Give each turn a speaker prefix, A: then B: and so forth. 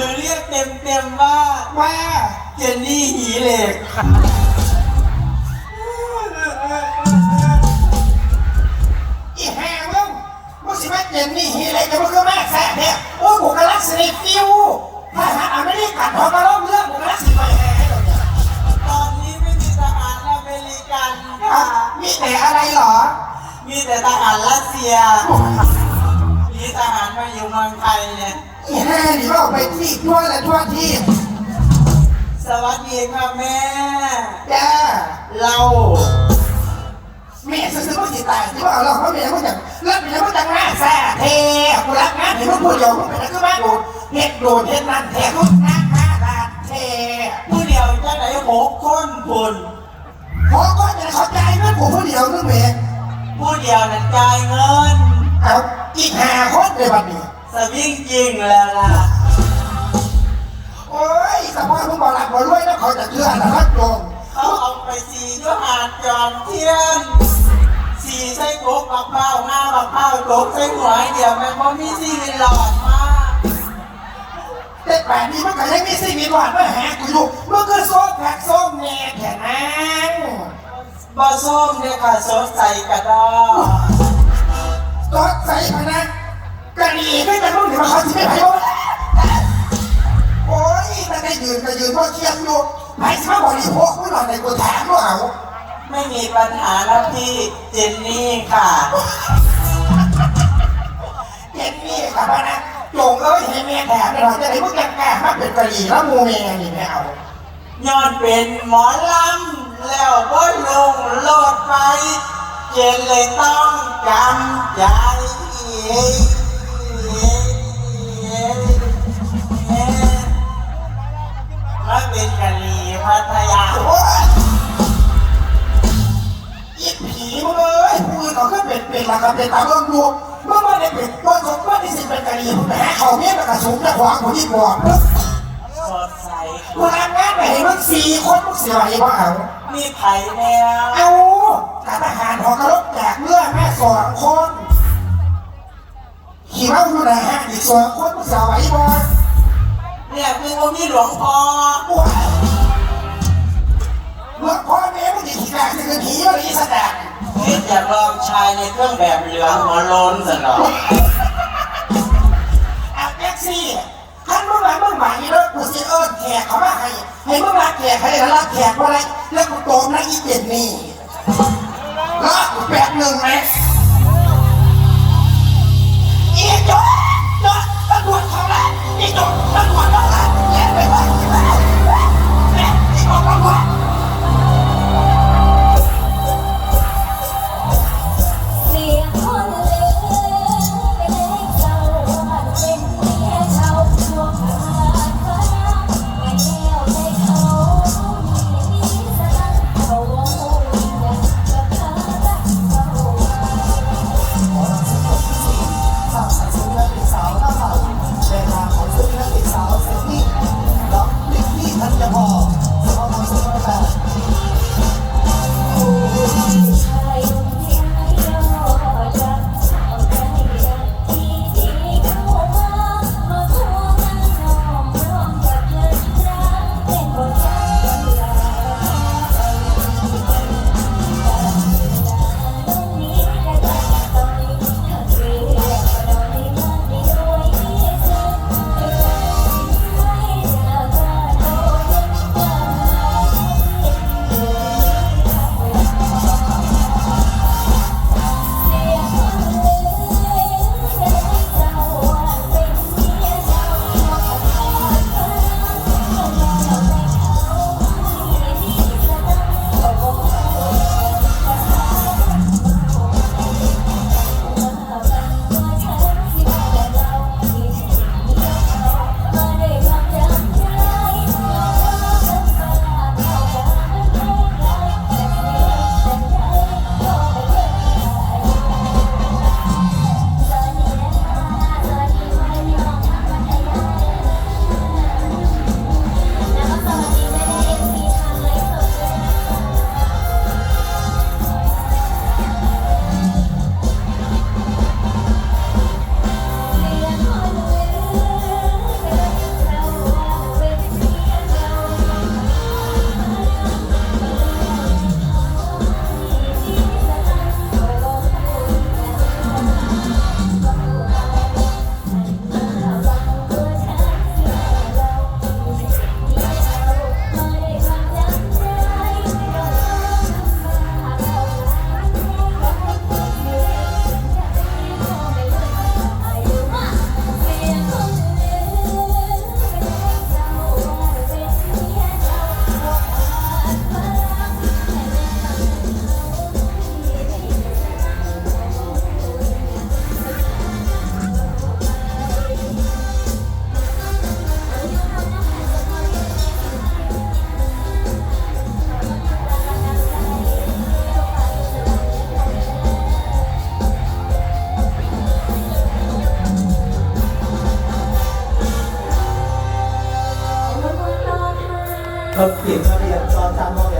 A: ค่ะ
B: แม่
A: หรือเรียกเต็มเต็มๆว่า
B: ว่า
A: เจนนี่หีเหล็ก
B: อีแห่มึงมึงสิมาเจนนี่ฮีเลยจะมึงก็แม่แซ่เนี่ยโอ้กูกำลังสนิทฟิวถ้าหาอเมริกันพอมาล้มเรื่องกูกำลังสิไปแห่ให้เราเนี่ย
A: ตอนนี้ไม่มีทหารอเมริกันค่ะ
B: มีแต่อะไรเหรอ
A: มีแต่ทหารรัสเซีย มีทหารมาอยู่เมืองไทยเนี่ย
B: อีแห่นี่เราไปที่ทั่วและทั่วที่
A: สวัสดีค่ะแม่
B: จ้า
A: เรา
B: แม่ซื้อๆมึงสิตายที่ว่าเอาเราเพราะแม่มึงจังแล้วแม่มึงจังหน้าแซ่เทกูรักงานเห็นมึงพูดเดียวมึงเป็นอะไรก็บ้าโดดเฮ็ดโดดเฮ็ดนั่นแทมึงหน้าหน้าดาดเท
A: ผู้เดียวจะไหนหกคนคุณ
B: พอก็จะเข้าใจเรื่องผมผู้เดียวนึกเอง
A: ผู้เดียวนั้นจ่ายเงิน
B: เอาอีกห้าคนในวันนี้
A: สวิงจริงแล้วล่ะ
B: โอ้ยสมมติมึงบอกหลักบอกรวยแล้วเขาจะเชื่อนะรักโยม
A: เขาเอาไปสียุหาดจอมเทียนสีใส่โกกบักเป้าหน้าบักเป้าโกกใส่หัวไอเดียวแม่พอมีชีวิตหลอดมาก
B: แต่แปดนี้มันก็ยังมีสิ่งมีหวานมาหากูอยู่มันคือส้มแพ็กส้มแน่แค่นั้น
A: บอส้มเนี่ยค่ะสดใสกระดอ
B: รถใส่พนัก กะหรี่ไม่เป็นรุ่นที่มาเขาที่ไม่ไผ่บ้โอ้ยแต่ได้ยืนก็ยืนว่าะเคียงอยู่ไผ่สมาบริโภคไม่หน่อยในกูถามว่าเอา
A: ไม่มีปัญหาแล้วพี่เจนนี่ค่ะ
B: เย็นนี่กับพนักโยงเอ้ยให้แม่แถมหน่อยจะได้พวกแกแก่มาเป็นกะหรี่แล้วมูเมนี่ไม่เอา
A: ย้อนเป็นหมอลำแล้วก็ลงโลดไป เจนเลยต้องจำใจ พัทยา
B: โอ้ยอีผีมึงเอ้ยพูดเขาก็เป็นเป็นละกันเป็นตาเบิ่งดูเมื่อมาได้เป็นต้นสมบัติสิเป็นกะหรี่มึงแหมเขาเมียมันกระสุนจะขวางผู้ที่บอก
A: สดใส
B: กูทำงานไปให้มึงสี่คนมึงเสียไหวบ้าเอา
A: มีไผ่แนว
B: เอาการทหารหอกระลบแจกเลือดแม่สองคนขี่ม้าอยู่นะฮะอีกสองคนมึงเสียไหวบ้
A: เนี่ยคือว่ามีหลวงพ่อ
B: ป วดเมื่อพ่อแม่มึงจะขี่กากจะคือผีอะไรสักอย่าง
A: คิดอยากลองชายในเครื่องแบบเหลืองหัวโล้นสันอ
B: เอาแท็กซี่ท่านมึงมามึงหมายรถกูสิเอิญแขกเขามาให้ให้มึงรักแขกให้รักแขกว่าอะไรแล้วกูโตมนะอีเจนนี่แล้วกูแป๊บหนึ่งไหมอีจอดจอดตำรวจเขาละอีจอดตำรวจเขาละแย่
C: เรา
D: เปลี่ยนระเบียนตอนจำเราแบบ